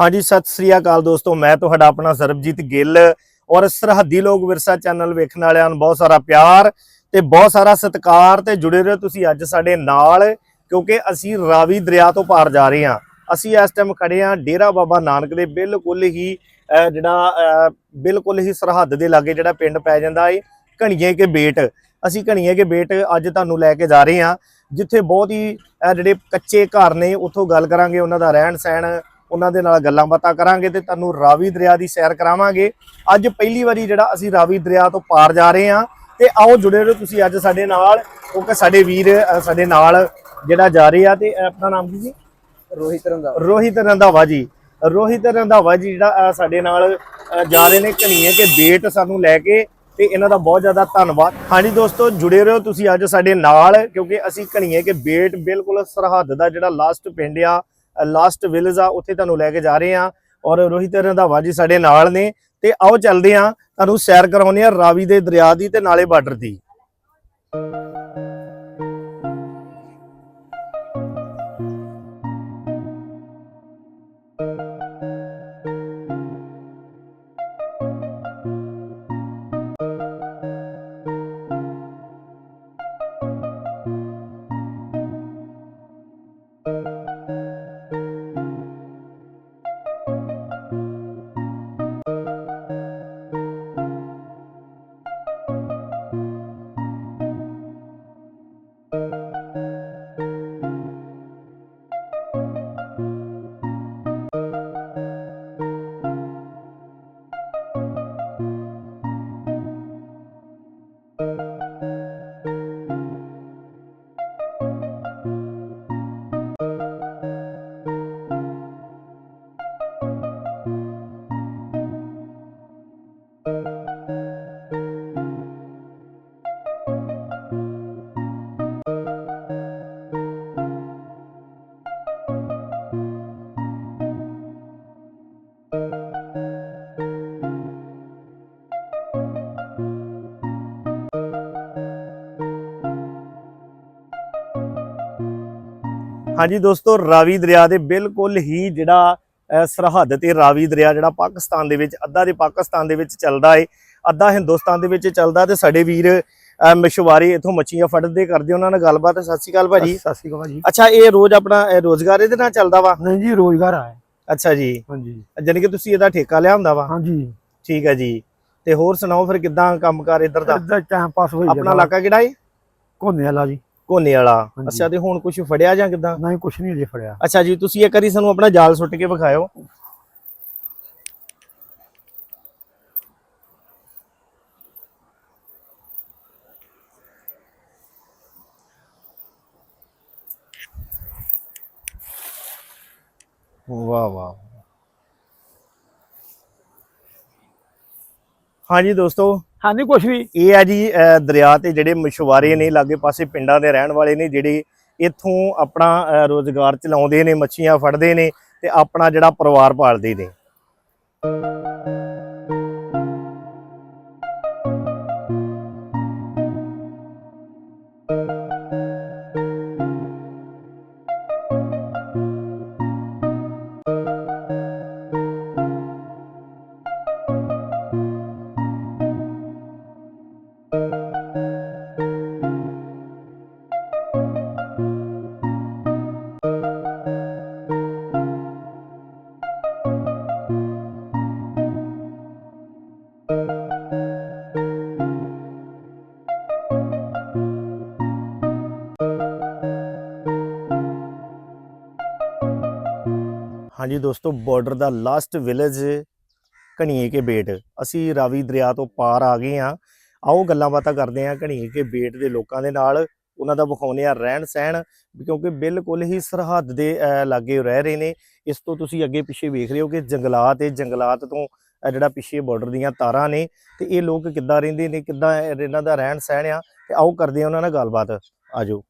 ਹਾਂਜੀ, ਸਤਿ ਸ੍ਰੀ ਅਕਾਲ ਦੋਸਤੋ, ਮੈਂ ਤੁਹਾਡਾ ਆਪਣਾ ਸਰਬਜੀਤ ਗਿੱਲ ਔਰ ਸਰਹੱਦੀ ਲੋਕ ਵਿਰਸਾ ਚੈਨਲ ਵੇਖਣ ਵਾਲਿਆਂ ਨੂੰ ਬਹੁਤ ਸਾਰਾ ਪਿਆਰ ਤੇ ਬਹੁਤ ਸਾਰਾ ਸਤਿਕਾਰ ਤੇ ਜੁੜੇ ਰਹੋ ਤੁਸੀਂ ਅੱਜ ਸਾਡੇ ਨਾਲ, ਕਿਉਂਕਿ ਅਸੀਂ ਰਾਵੀ ਦਰਿਆ ਤੋਂ ਪਾਰ ਜਾ ਰਹੇ ਹਾਂ। ਅਸੀਂ ਇਸ ਟਾਈਮ ਖੜੇ ਹਾਂ ਡੇਰਾ ਬਾਬਾ ਨਾਨਕ ਦੇ ਬਿਲਕੁਲ ਹੀ ਜਿਹੜਾ ਬਿਲਕੁਲ ਹੀ ਸਰਹੱਦ ਦੇ ਲਾਗੇ ਜਿਹੜਾ ਪਿੰਡ ਪੈ ਜਾਂਦਾ ਏ, ਘਣੀਏ ਕੇ ਬੇਟ। ਅਸੀਂ ਘਣੀਏ ਕੇ ਬੇਟ ਅੱਜ ਤੁਹਾਨੂੰ ਲੈ ਕੇ ਜਾ ਰਹੇ ਹਾਂ, ਜਿੱਥੇ ਬਹੁਤ ਹੀ ਜਿਹੜੇ ਕੱਚੇ ਘਰ ਨੇ, ਉੱਥੋਂ ਗੱਲ ਕਰਾਂਗੇ ਉਹਨਾਂ ਦਾ ਰਹਿਣ ਸਹਿਣ ਉਹਨਾਂ ਦੇ ਨਾਲ ਗੱਲਾਂ ਬਾਤਾਂ ਕਰਾਂਗੇ ਤੇ ਤੁਹਾਨੂੰ ਰਾਵੀ ਦਰਿਆ ਦੀ ਸੈਰ ਕਰਾਵਾਂਗੇ। ਅੱਜ ਪਹਿਲੀ ਵਾਰੀ ਜਿਹੜਾ ਅਸੀਂ ਰਾਵੀ ਦਰਿਆ ਤੋਂ ਪਾਰ ਜਾ ਰਹੇ ਹਾਂ ਤੇ ਆਓ ਜੁੜੇ ਰਹੋ ਤੁਸੀਂ ਅੱਜ ਸਾਡੇ ਨਾਲ ਕਿਉਂਕਿ ਸਾਡੇ ਵੀਰ ਸਾਡੇ ਨਾਲ ਜਿਹੜਾ ਜਾ ਰਹੇ ਆ ਤੇ ਆਪਣਾ ਨਾਮ ਕੀ ਜੀ ਰੋਹਿਤ ਰੰਦਾ ਰੋਹਿਤ ਰੰਧਾਵਾ ਜੀ। ਰੋਹਿਤ ਰੰਧਾਵਾ ਜੀ ਜਿਹੜਾ ਸਾਡੇ ਨਾਲ ਜਾ ਰਹੇ ਨੇ ਘਣੀਏ ਕੇ ਬੇਟ ਸਾਨੂੰ ਲੈ ਕੇ ਤੇ ਇਹਨਾਂ ਦਾ ਬਹੁਤ ਜ਼ਿਆਦਾ ਧੰਨਵਾਦ। ਹਾਂਜੀ ਦੋਸਤੋ ਜੁੜੇ ਰਹੋ ਤੁਸੀਂ ਅੱਜ ਸਾਡੇ ਨਾਲ ਕਿਉਂਕਿ ਅਸੀਂ ਘਣੀਏ ਕੇ ਬੇਟ ਬਿਲਕੁਲ ਸਰਹੱਦ ਦਾ ਜਿਹੜਾ ਲਾਸਟ ਪਿੰਡ ਆ ਲਾਸਟ ਵਿਲੇਜ ਆ, ਉੱਥੇ ਤੁਹਾਨੂੰ ਲੈ ਕੇ ਜਾ ਰਹੇ ਆ ਔਰ ਰੋਹਿਤ ਰੰਧਾਵਾ ਜੀ ਸਾਡੇ ਨਾਲ ਨੇ। ਤੇ ਆਓ ਚੱਲਦੇ ਆ ਤੁਹਾਨੂੰ ਸੈਰ ਕਰਾਉਂਦੇ ਆ ਰਾਵੀ ਦੇ ਦਰਿਆ ਦੀ ਤੇ ਨਾਲੇ ਬਾਰਡਰ ਦੀ। ਹਾਂਜੀ ਦੋਸਤੋ ਰਾਵੀ ਦਰਿਆ ਦੇ ਬਿਲਕੁਲ ਹੀ ਜਿਹੜਾ ਸਰਹੱਦ ਤੇ ਰਾਵੀ ਦਰਿਆ ਜਿਹੜਾ ਪਾਕਿਸਤਾਨ ਦੇ ਵਿੱਚ ਅੱਧਾ ਦੇ ਪਾਕਿਸਤਾਨ ਦੇ ਵਿੱਚ ਚੱਲਦਾ ਏ ਅੱਧਾ ਹਿੰਦੁਸਤਾਨ ਦੇ ਵਿੱਚ ਚੱਲਦਾ ਤੇ ਸਾਡੇ ਵੀਰ ਮਛੁਆਰੇ ਇਥੋਂ ਮੱਛੀਆਂ ਫੜਦੇ ਕਰਦੇ ਉਹਨਾਂ ਨਾਲ ਗੱਲਬਾਤ ਸਤਿ ਸ਼੍ਰੀ ਅਕਾਲ ਭਾਜੀ। ਸਤਿ ਸ਼੍ਰੀ ਅਕਾਲ ਜੀ ਅੱਛਾ ਇਹ ਰੋਜ਼ ਆਪਣਾ ਰੋਜ਼ਗਾਰ ਇਹਦੇ ਨਾਲ ਚੱਲਦਾ ਵਾ? ਨਹੀਂ ਜੀ ਰੋਜ਼ਗਾਰ ਆ। ਅੱਛਾ ਜੀ। ਹਾਂਜੀ। ਜਾਨੀ ਕਿ ਤੁਸੀਂ ਇਹਦਾ ਠੇਕਾ ਲਿਆ ਹੁੰਦਾ ਵਾ? ਹਾਂਜੀ। ਠੀਕ ਹੈ ਜੀ। ਤੇ ਹੋਰ ਸੁਣਾਓ ਫਿਰ ਕਿਦਾਂ ਕੰਮਕਾਰ ਇੱਧਰ ਦਾ? ਇੱਦਾਂ ਟਾਈਮ ਪਾਸ ਹੋਈ ਆਪਣਾ ਇਲਾਕਾ ਕਿਹੜਾ ਏ? ਕੋਨੇ ਵਾਲਾ ਜੀ। ਕੋਨੇ ਵਾਲਾ। ਅੱਛਾ ਤੇ ਹੁਣ ਕੁਝ ਫੜਿਆ ਜਾਂ ਕਿਦਾਂ? ਨਹੀਂ ਕੁਛ ਨਹੀਂ ਜੇ ਫੜਿਆ। ਅੱਛਾ ਜੀ ਤੁਸੀਂ ਇੱਕ ਵਾਰੀ ਸਾਨੂੰ ਆਪਣਾ ਜਾਲ ਸੁੱਟ ਕੇ ਵਿਖਾਇਓ। ਵਾਹ ਵਾਹ। ਹਾਂਜੀ ਦੋਸਤੋ ਹਾਂਜੀ, ਕੁਛ ਵੀ। ਇਹ ਹੈ ਜੀ ਦਰਿਆ ਤੇ ਜਿਹੜੇ ਮਛੁਆਰੇ ਨੇ, ਲਾਗੇ ਪਾਸੇ ਪਿੰਡਾਂ ਦੇ ਰਹਿਣ ਵਾਲੇ ਨੇ, ਜਿਹੜੇ ਇੱਥੋਂ ਆਪਣਾ ਅਹ ਰੋਜ਼ਗਾਰ ਚਲਾਉਂਦੇ ਨੇ, ਮੱਛੀਆਂ ਫੜਦੇ ਨੇ ਤੇ ਆਪਣਾ ਜਿਹੜਾ ਪਰਿਵਾਰ ਪਾਲਦੇ ਨੇ। ਹਾਂਜੀ ਦੋਸਤੋ ਬਾਰਡਰ ਦਾ ਲਾਸਟ ਵਿਲੇਜ ਘਣੀਏ ਕੇ ਬੇਟ। ਅਸੀਂ ਰਾਵੀ ਦਰਿਆ ਤੋਂ ਪਾਰ ਆ ਗਏ ਆ ਆਓ ਗੱਲਾਂ ਬਾਤਾਂ ਕਰਦੇ ਆ ਘਣੀਏ ਕੇ ਬੇਟ ਦੇ ਲੋਕਾਂ ਦੇ ਨਾਲ। ਉਹਨਾਂ ਦਾ ਵਿਖਾਉਂਦੇ ਆ ਰਹਿਣ ਸਹਿਣ ਕਿਉਂਕਿ ਬਿਲਕੁਲ ਹੀ ਸਰਹੱਦ ਦੇ ਅਹ, ਲਾਗੇ ਰਹਿ ਰਹੇ ਨੇ। ਇਸ ਤੋਂ ਤੁਸੀਂ ਅੱਗੇ ਪਿੱਛੇ ਵੇਖ ਰਹੇ ਹੋ ਕਿ ਜੰਗਲਾਤ ਤੇ ਜੰਗਲਾਤ ਤੋਂ ਜਿਹੜਾ ਪਿੱਛੇ ਬਾਰਡਰ ਦੀਆਂ ਤਾਰਾਂ ਨੇ ਤੇ ਇਹ ਲੋਕ ਕਿੱਦਾਂ ਰਹਿੰਦੇ ਨੇ ਕਿੱਦਾਂ ਇਹਨਾਂ ਦਾ ਰਹਿਣ ਸਹਿਣ ਆ। ਤੇ ਆਓ ਕਰਦੇ ਆ ਉਹਨਾਂ ਨਾਲ ਗੱਲਬਾਤ। ਆਜੋ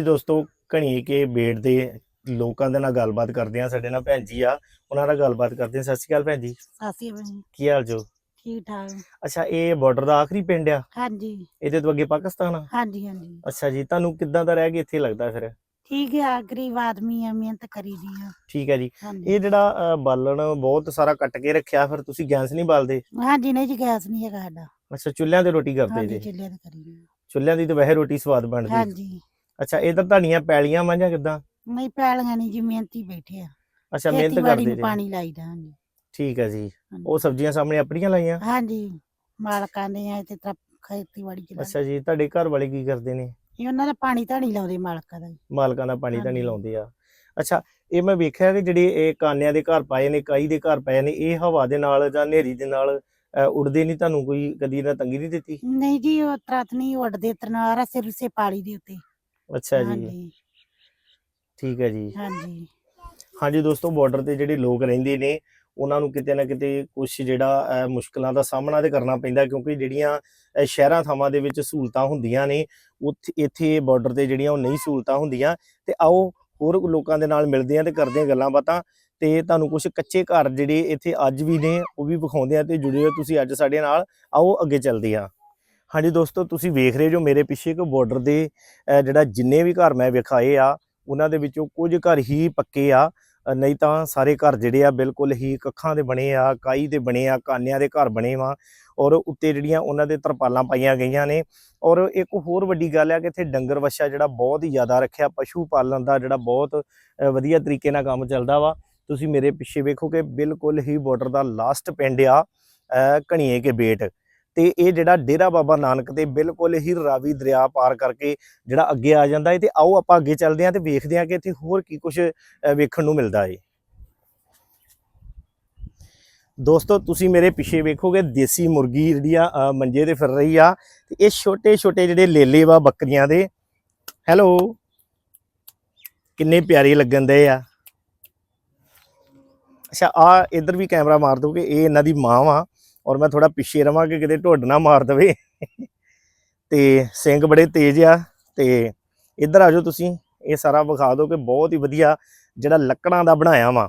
ਹਾਂਜੀ ਦੋਸਤੋ ਘਣੀ ਕੇ ਬੇੜ ਦੇ ਲੋਕਾਂ ਦੇ ਨਾਲ ਗੱਲਬਾਤ ਕਰਦੇ ਆ ਸਾਡੇ ਨਾਲ ਭੈਣ ਜੀ ਆ ਉਹਨਾਂ ਨਾਲ ਗੱਲਬਾਤ ਕਰਦੇ ਆ ਸਤਿ ਸ਼੍ਰੀ ਅਕਾਲ ਭੈਣ ਜੀ। ਸਾਸੀ ਬਣੀ ਕੀ ਹਾਲ ਜੋ ਠੀਕ ਠਾਕ। ਅੱਛਾ ਇਹ ਬਾਰਡਰ ਦਾ ਆਖਰੀ ਪਿੰਡ ਆ? ਹਾਂਜੀ। ਇਹਦੇ ਤੋਂ ਅੱਗੇ ਪਾਕਿਸਤਾਨ ਆ? ਹਾਂਜੀ ਹਾਂਜੀ। ਅੱਛਾ ਜੀ ਤੁਹਾਨੂੰ ਕਿੱਦਾਂ ਦਾ ਰਹਿ ਗਿਆ? ਇੱਥੇ ਲੱਗਦਾ ਫਿਰ? ਠੀਕ ਹੈ ਗਰੀਬ ਆਦਮੀ ਆ ਮਿਹਨਤ ਕਰੀ ਦੀ ਆ। ਠੀਕ ਹੈ ਜੀ। ਹਾਂਜੀ। ਇਹ ਜਿਹੜਾ ਅ, ਬਾਲਣ ਬਹੁਤ ਸਾਰਾ ਕੱਟ ਕੇ ਰੱਖਿਆ ਫਿਰ ਤੁਸੀਂ ਗੈਸ ਨਹੀਂ ਬਾਲਦੇ? ਹਾਂਜੀ ਨਹੀਂ ਜੀ ਗੈਸ ਨਹੀਂ ਹੈਗਾ ਸਾਡਾ। ਅੱਛਾ ਚੁੱਲ੍ਹਿਆਂ ਤੇ ਰੋਟੀ ਕਰਦੇ ਹਾਂਜੀ ਜੀ? ਚੱਲਿਆ ਤੇ ਕਰੀ ਦੀ ਆ। ਚੁੱਲ੍ਹਿਆਂ ਦੀ ਤਾਂ ਵੈਸੇ ਰੋਟੀ ਸਵਾਦ ਬਣਦੀ। ਹਾਂਜੀ। ਅੱਛਾ ਇਧਰ ਤੁਹਾਡੀਆਂ ਪੈਲੀਆਂ ਵਾਂ ਜਾਂ ਕਿੱਦਾਂ? ਨਹੀਂ ਪੈਲੀਆਂ ਨਹੀਂ ਜੀ ਮਿਹਨਤੀ ਬੈਠੇ ਆ। ਅੱਛਾ ਮਿਹਨਤ ਕਰਦੇ ਨੂੰ ਜੀ। ਪਾਣੀ ਲਾਈਦਾ ਹਾਂਜੀ। ਠੀਕ ਹੈ ਜੀ। ਉਹ ਸਬਜ਼ੀਆਂ ਸਾਹਮਣੇ ਆਪਣੀਆਂ ਲਾਈਆਂ? ਹਾਂਜੀ ਮਾਲਕਾਂ ਦੇ ਆ ਤੇ ਤਰ੍ਹਾਂ ਖੇਤੀਬਾੜੀ ਚ ਅੱਛਾ ਜੀ ਤੁਹਾਡੇ ਘਰ ਵਾਲੇ ਕੀ ਕਰਦੇ ਨੇ? ਇਹ ਉਹਨਾਂ ਦਾ ਪਾਣੀ ਤਾਂ ਨਹੀਂ ਲਾਉਂਦੇ ਮਾਲਕਾਂ ਦਾ। ਮਾਲਕਾਂ ਦਾ ਪਾਣੀ ਤਾਂ ਨਹੀਂ ਹਾਂਜੀ। ਲਾਉਂਦੇ ਆ। ਅੱਛਾ ਇਹ ਮੈਂ ਵੇਖਿਆ ਕਿ ਜਿਹੜੇ ਇਹ ਕਾਨਿਆਂ ਦੇ ਘਰ ਪਾਏ ਨੇ ਕਾਈ ਦੇ ਘਰ ਪਏ ਨੇ ਇਹ ਹਵਾ ਦੇ ਨਾਲ ਜਾਂ ਹਨੇਰੀ ਦੇ ਨਾਲ ਉੜਦੇ ਨਹੀਂ? ਤੁਹਾਨੂੰ ਕੋਈ ਕਦੀ ਨਾ ਤੰਗੀ ਨਹੀਂ ਦਿੱਤੀ? ਨਹੀਂ ਜੀ ਉਹ ਤਰਤ ਨਹੀਂ ਉੱਡਦੇ ਤਰਨਾਰਾ ਸਿਰ ਸੇ ਪਾਲੀ ਦੇ ਉੱਤੇ। ਅੱਛਾ ਜੀ। ਹਾਂਜੀ। ਠੀਕ ਹੈ ਜੀ। ਹਾਂਜੀ। ਹਾਂਜੀ ਦੋਸਤੋ ਬਾਰਡਰ ਤੇ ਜਿਹੜੇ ਲੋਕ ਰਹਿੰਦੇ ਨੇ ਉਹਨਾਂ ਨੂੰ ਕਿਤੇ ਨਾ ਕਿਤੇ ਕੁਝ ਜਿਹੜਾ ਅਹ, ਮੁਸ਼ਕਲਾਂ ਦਾ ਸਾਹਮਣਾ ਤੇ ਕਰਨਾ ਪੈਂਦਾ ਕਿਉਂਕਿ ਜਿਹੜੀਆਂ ਅਹ, ਸ਼ਹਿਰਾਂ ਥਾਵਾਂ ਦੇ ਵਿੱਚ ਸਹੂਲਤਾਂ ਹੁੰਦੀਆਂ ਨੇ ਉੱਥੇ ਇੱਥੇ ਬਾਰਡਰ ਤੇ ਜਿਹੜੀਆਂ ਉਹ ਨਹੀਂ ਸਹੂਲਤਾਂ ਹੁੰਦੀਆਂ। ਤੇ ਆਓ ਹੋਰ ਲੋਕਾਂ ਦੇ ਨਾਲ ਮਿਲਦੇ ਆ ਤੇ ਕਰਦੇ ਆ ਗੱਲਾਂ ਬਾਤਾਂ। ਤੇ ਤੁਹਾਨੂੰ ਕੁਝ ਕੱਚੇ ਘਰ ਜਿਹੜੇ ਇੱਥੇ ਅੱਜ ਵੀ ਨੇ ਉਹ ਵੀ ਵਿਖਾਉਂਦੇ ਆ ਤੇ ਜੁੜੇ ਹੋ ਤੁਸੀਂ ਅੱਜ ਸਾਡੇ ਨਾਲ। ਆਓ ਅੱਗੇ ਚੱਲਦੇ ਆ ਹਾਂਜੀ ਦੋਸਤੋ ਤੁਸੀਂ ਵੇਖ ਰਹੇ ਜੋ ਮੇਰੇ ਪਿੱਛੇ ਕੋ ਬਾਰਡਰ ਦੇ ਜਿਹੜਾ ਜਿੰਨੇ ਵੀ ਘਰ ਮੈਂ ਵਿਖਾਏ ਆ ਉਹਨਾਂ ਦੇ ਵਿੱਚੋਂ ਕੁਝ ਘਰ ਹੀ ਪੱਕੇ ਆ। ਨਹੀਂ ਤਾਂ ਸਾਰੇ ਘਰ ਜਿਹੜੇ ਆ ਬਿਲਕੁਲ ਹੀ ਕੱਖਾਂ ਦੇ ਬਣੇ ਆ ਕਾਈ ਦੇ ਬਣੇ ਆ ਕਾਨਿਆਂ ਦੇ ਘਰ ਬਣੇ ਵਾ ਔਰ ਉੱਤੇ ਜਿਹੜੀਆਂ ਉਹਨਾਂ ਦੇ ਤਰਪਾਲਾਂ ਪਾਈਆਂ ਗਈਆਂ ਨੇ। ਔਰ ਇੱਕ ਹੋਰ ਵੱਡੀ ਗੱਲ ਆ ਕਿ ਇੱਥੇ ਡੰਗਰ ਵੱਛਾ ਜਿਹੜਾ ਬਹੁਤ ਹੀ ਜ਼ਿਆਦਾ ਰੱਖਿਆ ਪਸ਼ੂ ਪਾਲਣ ਦਾ ਜਿਹੜਾ ਬਹੁਤ ਵਧੀਆ ਤਰੀਕੇ ਨਾਲ ਕੰਮ ਚੱਲਦਾ ਵਾ। ਤੁਸੀਂ ਮੇਰੇ ਪਿੱਛੇ ਵੇਖੋ ਕਿ ਬਿਲਕੁਲ ਹੀ ਬਾਰਡਰ ਦਾ ਲਾਸਟ ਪਿੰਡ ਆ ਅ, ਘਣੀਏ ਕੇ ਬੇਟ। ਤੇ ਇਹ ਜਿਹੜਾ ਡੇਰਾ ਬਾਬਾ ਨਾਨਕ ਤੇ ਬਿਲਕੁਲ ਹੀ ਰਾਵੀ ਦਰਿਆ ਪਾਰ ਕਰਕੇ ਜਿਹੜਾ ਅੱਗੇ ਆ ਜਾਂਦਾ ਹੈ ਤੇ ਆਓ ਆਪਾਂ ਅੱਗੇ ਚੱਲਦੇ ਹਾਂ ਤੇ ਵੇਖਦੇ ਹਾਂ ਕਿ ਇੱਥੇ ਹੋਰ ਕੀ ਕੁਝ ਵੇਖਣ ਨੂੰ ਮਿਲਦਾ ਹੈ ਦੋਸਤੋ, ਤੁਸੀਂ ਮੇਰੇ ਪਿੱਛੇ ਵੇਖੋਗੇ ਦੇਸੀ ਮੁਰਗੀ ਜਿਹੜੀ ਆ ਮੰਜੇ ਤੇ ਫਿਰ ਰਹੀ ਆ ਤੇ ਇਹ ਛੋਟੇ ਛੋਟੇ ਜਿਹੜੇ ਲੇਲੇ ਵਾ ਬੱਕਰੀਆਂ ਦੇ। ਹੈਲੋ। ਕਿੰਨੇ ਪਿਆਰੇ ਲੱਗਣ ਦੇ ਆ। ਅੱਛਾ ਆ ਇਧਰ ਵੀ ਕੈਮਰਾ ਮਾਰ ਦੋਗੇ, ਇਹ ਇਹਨਾਂ ਦੀ ਮਾਂ ਵਾ। ਔਰ ਮੈਂ ਥੋੜਾ ਪਿੱਛੇ ਰਵਾਂ ਕਿ ਕਿਤੇ ਢੋਡ ਨਾ ਮਾਰ ਦਵੇ। ਤੇ ਸਿੰਘ ਬੜੇ ਤੇਜ਼ ਆ ਤੇ ਇੱਧਰ ਆ ਜਾਓ ਤੁਸੀਂ। ਇਹ ਸਾਰਾ ਵਿਖਾ ਦਿਓ ਕਿ ਬਹੁਤ ਹੀ ਵਧੀਆ ਜਿਹੜਾ ਲੱਕੜਾਂ ਦਾ ਬਣਾਇਆ ਵਾ।